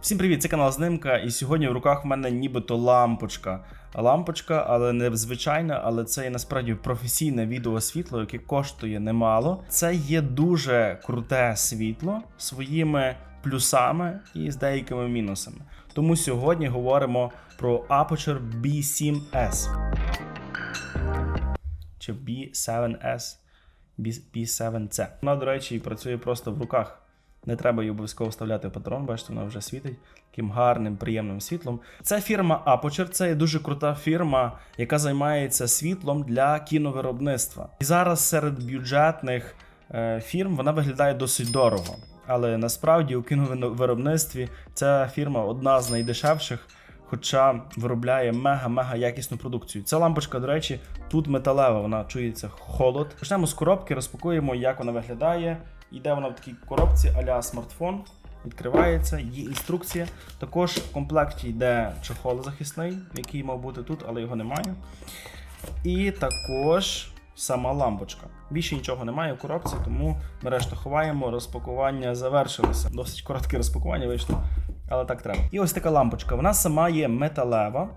Всім привіт, це канал Знимка, і сьогодні в руках в мене нібито лампочка. Лампочка, але не звичайна, але це є насправді професійне відеосвітло, яке коштує немало. Це є дуже круте світло своїми плюсами і з деякими мінусами. Тому сьогодні говоримо про Aperture B7S чи B7S, B7C. Вона, до речі, працює просто в руках. Не треба її обов'язково вставляти в патрон, бачите, вона вже світить таким гарним, приємним світлом. Це фірма Aperture, це є дуже крута фірма, яка займається світлом для кіновиробництва. І зараз серед бюджетних е, фірм вона виглядає досить дорого. Але насправді у кіновиробництві ця фірма одна з найдешевших, хоча виробляє мега-мега якісну продукцію. Ця лампочка, до речі, тут металева, вона чується холод. Почнемо з коробки, розпакуємо, як вона виглядає. Йде вона в такій коробці а-ля смартфон. Відкривається, є інструкція. Також в комплекті йде чохол захисний, який мав бути тут, але його немає. І також сама лампочка. Більше нічого немає в коробці, тому ми решту ховаємо. Розпакування завершилося. Досить коротке розпакування вийшло, але так треба. І ось така лампочка. Вона сама є металева,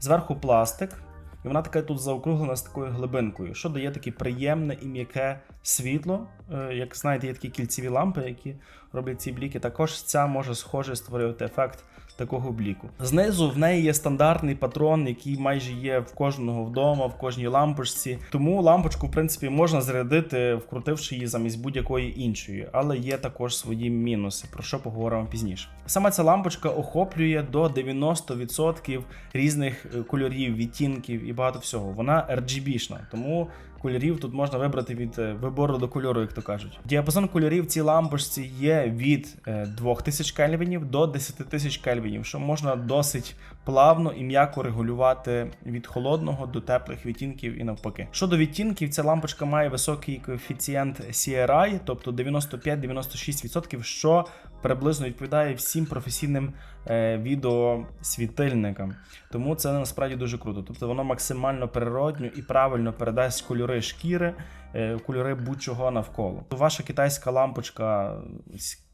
зверху пластик. І вона така тут заокруглена з такою глибинкою, що дає таке приємне і м'яке світло. Е, Як знаєте, є такі кільцеві лампи, які роблять ці бліки. Також ця може схоже створювати ефект такого бліку. Знизу в неї є стандартний патрон, який майже є в кожного вдома, в кожній лампочці. Тому лампочку, в принципі, можна зарядити, вкрутивши її замість будь-якої іншої, але є також свої мінуси, про що поговоримо пізніше. Саме ця лампочка охоплює до 90% різних е, кольорів, відтінків і багато всього. Вона RGB-шна, тому кольорів тут можна вибрати від е, вибору до кольору, як то кажуть. Діапазон кольорів цій лампочці є від е, 2000 кельвінів до 10 тисяч кельвінів, що можна досить плавно і м'яко регулювати від холодного до теплих відтінків і навпаки. Щодо відтінків, ця лампочка має високий коефіцієнт CRI, тобто 95-96%, що приблизно відповідає всім професійним е, відеосвітильникам. Тому це насправді дуже круто. Тобто воно максимально природньо і правильно передасть кольори шкіри, е, кольори будь-чого навколо. Ваша китайська лампочка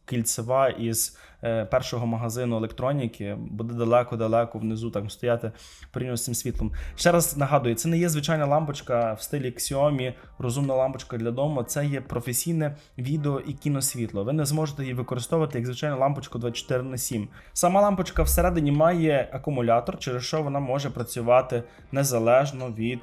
кільцева із е, першого магазину електроніки буде далеко-далеко внизу там стояти порівняно з цим світлом. Ще раз нагадую, це не є звичайна лампочка в стилі Xiaomi, розумна лампочка для дому. Це є професійне відео і кіносвітло. Ви не зможете її використовувати як звичайну лампочку 24 на 7. Сама лампочка всередині має акумулятор, через що вона може працювати незалежно від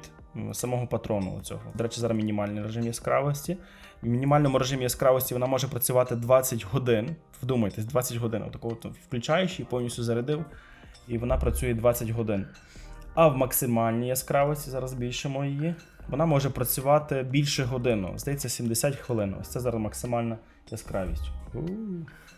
самого патрону. Цього. До речі, зараз мінімальний режим яскравості. В мінімальному режимі яскравості вона може працювати 20 годин. Вдумайтесь, 20 годин. Отакого от включаєш і повністю зарядив, і вона працює 20 годин. А в максимальній яскравості, зараз збільшимо її, вона може працювати більше годину. Здається, 70 хвилин. Ось це зараз максимальна яскравість.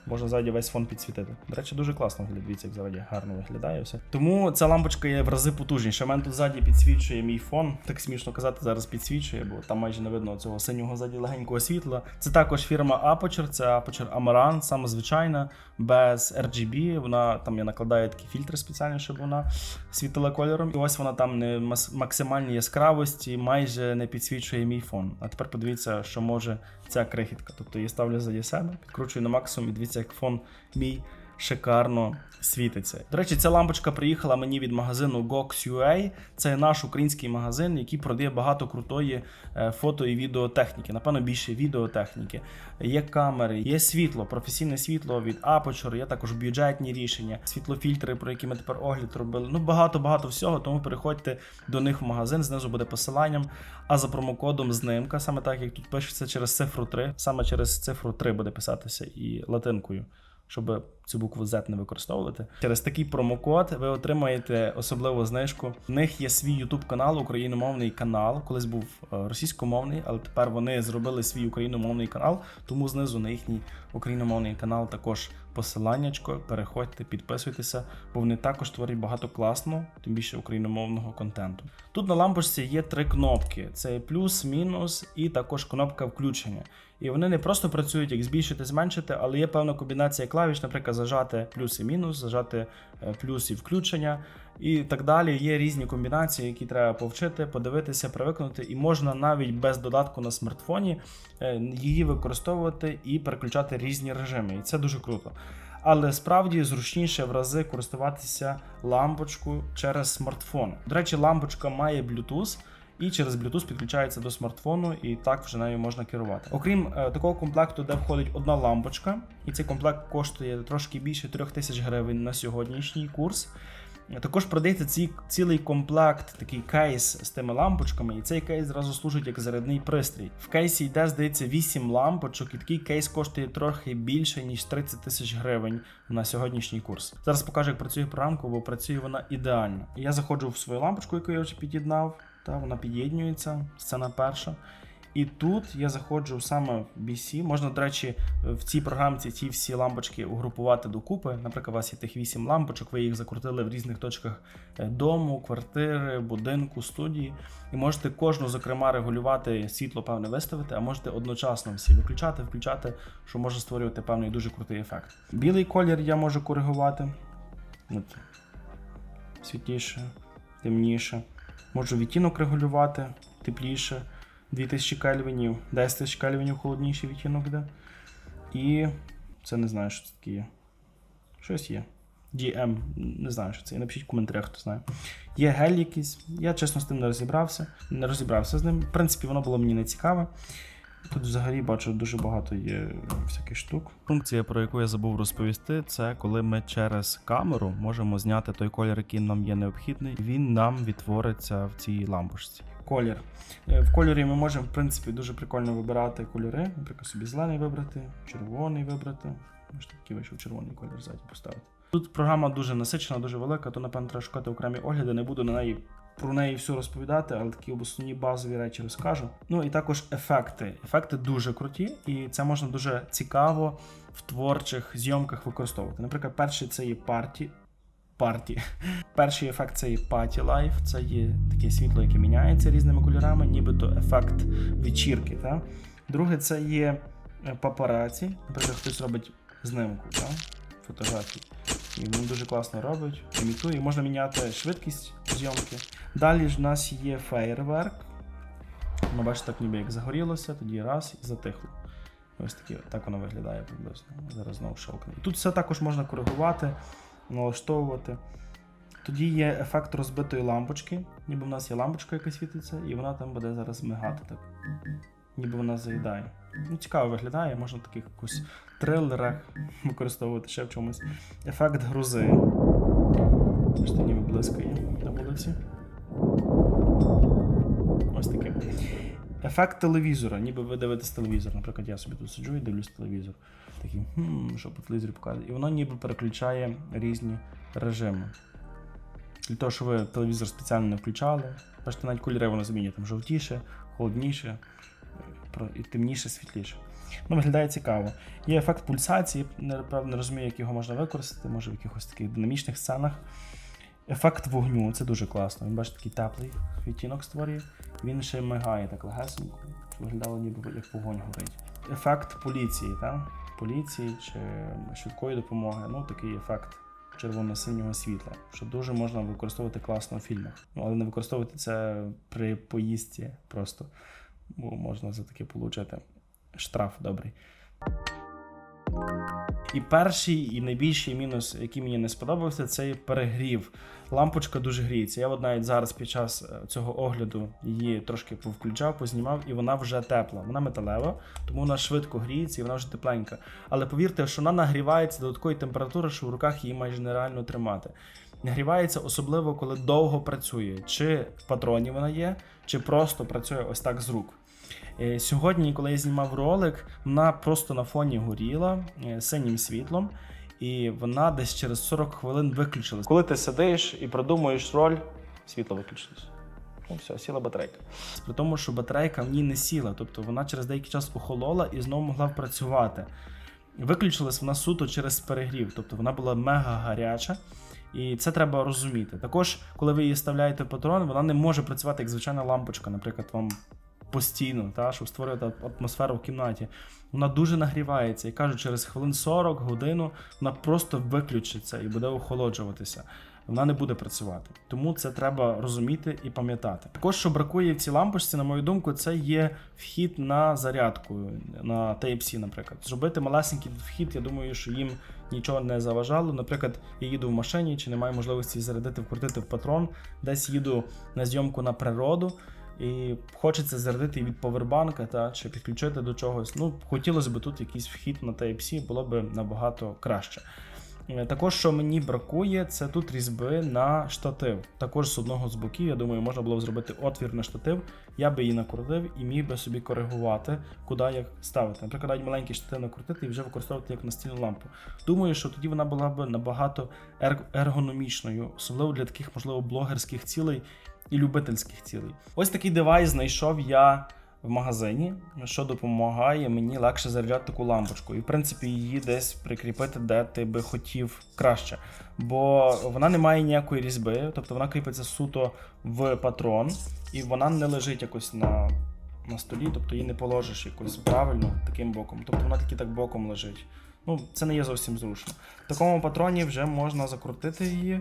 Можна ззаді весь фон підсвітити. До речі, дуже класно виглядає. Дивіться, як ззаді гарно виглядає все. Тому ця лампочка є в рази потужніша. У тут ззаді підсвічує мій фон. Так смішно казати, зараз підсвічує, бо там майже не видно цього синього ззаді легенького світла. Це також фірма Aperture, це Aperture Amaranth, саме звичайна, без RGB. Вона там я накладаю такі фільтри спеціальні, щоб вона світила кольором. І ось вона там не максимальній яскравості, майже не підсвічує мій фон. А тепер подивіться, що може ця крихітка. Тобто її ставлю ззаді себе, підкручую на максимум і дивіться, як фон мій шикарно світиться. До речі, ця лампочка приїхала мені від магазину Gox.ua. Це наш український магазин, який продає багато крутої е, фото і відеотехніки. Напевно, більше відеотехніки. Є камери, є світло, професійне світло від Aperture, є також бюджетні рішення, світлофільтри, про які ми тепер огляд робили. Ну багато багато всього. Тому переходьте до них в магазин. Знизу буде посиланням. А за промокодом знимка, саме так як тут пишеться через цифру 3, саме через цифру 3 буде писатися і латинкою щоб цю букву Z не використовувати. Через такий промокод ви отримаєте особливу знижку. В них є свій YouTube канал, україномовний канал. Колись був е, російськомовний, але тепер вони зробили свій україномовний канал. Тому знизу на їхній україномовний канал також посиланнячко. Переходьте, підписуйтеся, бо вони також творять багато класного, тим більше україномовного контенту. Тут на лампочці є три кнопки: це плюс, мінус і також кнопка включення. І вони не просто працюють як збільшити, зменшити, але є певна комбінація клавіш, наприклад, зажати плюс і мінус, зажати е, плюс і включення, і так далі. Є різні комбінації, які треба повчити, подивитися, привикнути, і можна навіть без додатку на смартфоні е, її використовувати і переключати різні режими. І це дуже круто. але справді зручніше в рази користуватися лампочкою через смартфон. До речі, лампочка має Bluetooth. І через Bluetooth підключається до смартфону, і так вже нею можна керувати. Окрім е, такого комплекту, де входить одна лампочка, і цей комплект коштує трошки більше 3 тисяч гривень на сьогоднішній курс. Також продається ці, цілий комплект, такий кейс з тими лампочками, і цей кейс зразу служить як зарядний пристрій. В кейсі йде, здається, 8 лампочок, і такий кейс коштує трохи більше, ніж 30 тисяч гривень на сьогоднішній курс. Зараз покажу, як працює програмка, бо працює вона ідеально. Я заходжу в свою лампочку, яку я вже під'єднав, та вона під'єднується, сцена перша. І тут я заходжу саме в BC. Можна, до речі, в цій програмці ці всі лампочки угрупувати докупи. Наприклад, у вас є тих 8 лампочок, ви їх закрутили в різних точках е, дому, квартири, будинку, студії. І можете кожну, зокрема, регулювати світло, певне виставити, а можете одночасно всі виключати, включати, що може створювати певний дуже крутий ефект. Білий колір я можу коригувати. От. Світліше, темніше. Можу відтінок регулювати, тепліше. 2000 кельвінів, 10 тисяч кельвінів холодніший відтінок йде. І це не знаю, що це таке є. Щось є. DM, не знаю, що це. І Напишіть в коментарях, хто знає. Є гель якийсь. Я чесно з тим не розібрався. Не розібрався з ним. В принципі, воно було мені не цікаве. Тут взагалі бачу дуже багато є всяких штук. Функція, про яку я забув розповісти, це коли ми через камеру можемо зняти той колір, який нам є необхідний. Він нам відтвориться в цій лампочці. Колір. Е, В кольорі ми можемо, в принципі, дуже прикольно вибирати кольори. Наприклад, собі зелений вибрати, червоний вибрати. Можете такий вийшов червоний колір ззаді поставити. Тут програма дуже насичена, дуже велика, то напевно треба шукати окремі огляди. Не буду на неї про неї все розповідати, але такі основні базові речі розкажу. Ну і також ефекти. Ефекти дуже круті, і це можна дуже цікаво в творчих зйомках використовувати. Наприклад, перший це є парті. Парті. Перший ефект це є Party Life, це є таке світло, яке міняється різними кольорами, нібито ефект вечірки. Та? Друге, це є папараці. Наприклад, хтось робить знимку та? фотографії. І він дуже класно робить, імітує. Можна міняти швидкість зйомки. Далі ж в нас є фейерверк. Ну, бачите, так ніби як загорілося, тоді раз і затихло. Ось такі, так воно виглядає приблизно. Зараз знову щелкне. І тут все також можна коригувати, налаштовувати. Тоді є ефект розбитої лампочки, ніби в нас є лампочка, яка світиться, і вона там буде зараз мигати так. Ніби вона заїдає. Ну, цікаво виглядає, можна в таких якось трилерах використовувати ще в чомусь. Ефект грузи. Бачите, ніби блискає на вулиці. Ось таке. Ефект телевізора, ніби ви дивитесь телевізор. Наприклад, я собі тут сиджу і дивлюсь телевізор. Такий, хм, що по телевізорі показує. І воно ніби переключає різні режими. Для того, що ви телевізор спеціально не включали. Бачите, навіть кольори воно змінює там жовтіше, холодніше, і темніше, світліше. Ну, виглядає цікаво. Є ефект пульсації, не, правда, не розумію, як його можна використати, може в якихось таких динамічних сценах. Ефект вогню, це дуже класно. Він бачите, такий теплий відтінок створює. Він ще мигає так легесенько, виглядало ніби як вогонь горить. Ефект поліції, так? Поліції чи швидкої допомоги. Ну, такий ефект червоно-синього світла, що дуже можна використовувати класно в фільмах. Ну, але не використовувати це при поїздці просто, бо можна за таке отримати штраф добрий. І перший і найбільший мінус, який мені не сподобався, це перегрів. Лампочка дуже гріється. Я от навіть зараз під час е, цього огляду її трошки повключав, познімав, і вона вже тепла. Вона металева, тому вона швидко гріється і вона вже тепленька. Але повірте, що вона нагрівається до такої температури, що в руках її майже нереально тримати. Нагрівається особливо, коли довго працює. Чи в патроні вона є, чи просто працює ось так з рук. Е, Сьогодні, коли я знімав ролик, вона просто на фоні горіла е, синім світлом, і вона десь через 40 хвилин виключилась. Коли ти сидиш і продумуєш роль, світло виключилось. Ну, все, сіла батарейка. При тому, що батарейка в ній не сіла, тобто вона через деякий час охолола і знову могла працювати. Виключилась вона суто через перегрів, тобто вона була мега гаряча. І це треба розуміти. Також, коли ви її вставляєте в патрон, вона не може працювати як звичайна лампочка, наприклад, вам постійно, та, щоб створювати атмосферу в кімнаті. Вона дуже нагрівається і кажуть, через хвилин 40 годину вона просто виключиться і буде охолоджуватися. Вона не буде працювати. Тому це треба розуміти і пам'ятати. Також, що бракує в цій лампочці, на мою думку, це є вхід на зарядку на Type-C, наприклад. Зробити малесенький вхід, я думаю, що їм нічого не заважало. Наприклад, я їду в машині, чи немає можливості зарядити, вкрутити в патрон, десь їду на зйомку на природу. І хочеться зарядити від повербанка та чи підключити до чогось. Ну, хотілося б тут якийсь вхід на Type-C, було б набагато краще. Е, Також, що мені бракує, це тут різьби на штатив. Також з одного з боків, я думаю, можна було б зробити отвір на штатив. Я би її накрутив і міг би собі коригувати, куди як ставити. Наприклад, навіть маленький штатив накрутити і вже використовувати як настільну лампу. Думаю, що тоді вона була б набагато ергономічною, особливо для таких, можливо, блогерських цілей і любительських цілей. Ось такий девайс знайшов я в магазині, що допомагає мені легше заряджати таку лампочку. І, в принципі, її десь прикріпити, де ти би хотів краще. Бо вона не має ніякої різьби, тобто вона кріпиться суто в патрон, і вона не лежить якось на, на столі, тобто її не положиш якось правильно таким боком. Тобто вона тільки так боком лежить. Ну, це не є зовсім зручно. В такому патроні вже можна закрутити її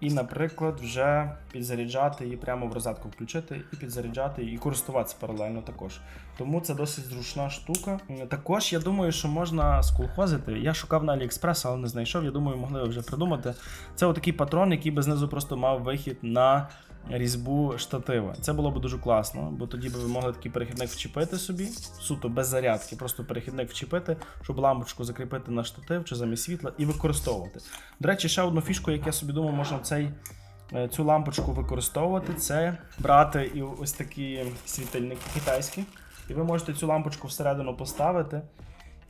і, наприклад, вже підзаряджати її прямо в розетку включити і підзаряджати і користуватися паралельно також. Тому це досить зручна штука. Також я думаю, що можна сколхозити. Я шукав на AliExpress, але не знайшов. Я думаю, могли вже придумати. Це отакий патрон, який би знизу просто мав вихід на різьбу штатива. Це було б дуже класно, бо тоді би ви могли такий перехідник вчепити собі, суто без зарядки, просто перехідник вчепити, щоб лампочку закріпити на штатив чи замість світла і використовувати. До речі, ще одну фішку, як я собі думав, можна цей. е, Цю лампочку використовувати, це брати і ось такі світильники китайські. І ви можете цю лампочку всередину поставити,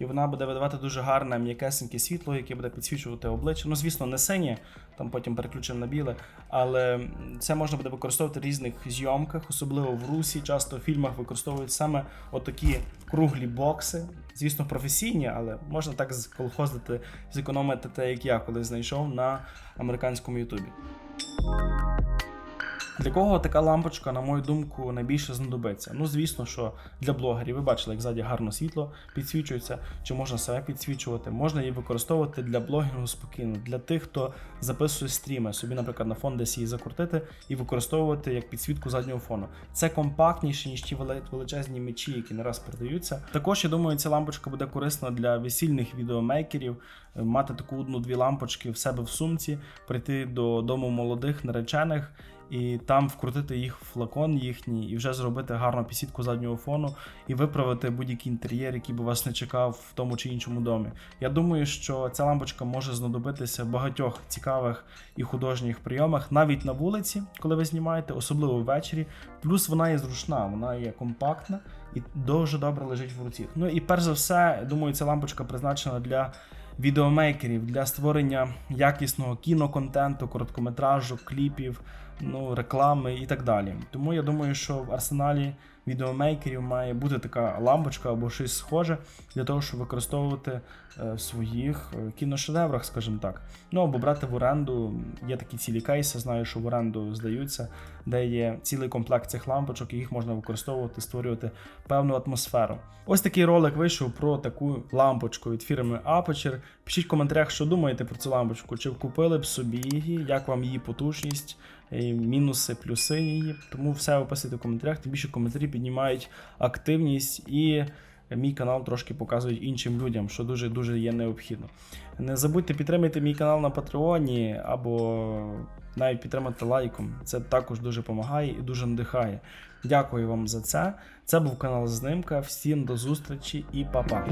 і вона буде видавати дуже гарне м'якесеньке світло, яке буде підсвічувати обличчя. Ну, звісно, не синє, там потім переключимо на біле, але це можна буде використовувати в різних зйомках, особливо в русі. Часто в фільмах використовують саме отакі круглі бокси. Звісно, професійні, але можна так сколхозити, зекономити те, як я колись знайшов на американському Ютубі. Для кого така лампочка, на мою думку, найбільше знадобиться? Ну, звісно, що для блогерів ви бачили, як ззаді гарно світло підсвічується, чи можна себе підсвічувати. Можна її використовувати для блогінгу спокійно, для тих, хто записує стріми, собі, наприклад, на фон десь її закрутити і використовувати як підсвітку заднього фону. Це компактніше, ніж ті величезні мечі, які не раз продаються. Також я думаю, ця лампочка буде корисна для весільних відеомейкерів. е, Мати таку одну-дві лампочки в себе в сумці, прийти до дому молодих наречених і там вкрутити їх в флакон їхній, і вже зробити гарну підсітку заднього фону і виправити будь-який інтер'єр, який би вас не чекав в тому чи іншому домі. Я думаю, що ця лампочка може знадобитися в багатьох цікавих і художніх прийомах, навіть на вулиці, коли ви знімаєте, особливо ввечері. Плюс вона є зручна, вона є компактна і дуже добре лежить в руці. Ну і перш за все, думаю, ця лампочка призначена для відеомейкерів для створення якісного кіноконтенту, короткометражу, кліпів, ну, реклами і так далі. Тому я думаю, що в арсеналі відеомейкерів має бути така лампочка або щось схоже для того, щоб використовувати е, в своїх е, кіношедеврах, скажімо так. Ну або брати в оренду. Є такі цілі кейси, знаю, що в оренду здаються, де є цілий комплект цих лампочок, і їх можна використовувати, створювати певну атмосферу. Ось такий ролик вийшов про таку лампочку від фірми Aperture. Пишіть в коментарях, що думаєте про цю лампочку, чи купили б собі її, як вам її потужність, мінуси, плюси її. Тому все описуйте в коментарях, тим більше коментарі піднімають активність і. Мій канал трошки показують іншим людям, що дуже дуже є необхідно. Не забудьте підтримати мій канал на Патреоні або навіть підтримати лайком. Це також дуже допомагає і дуже надихає. Дякую вам за це. Це був канал Знимка. Всім до зустрічі і па-па.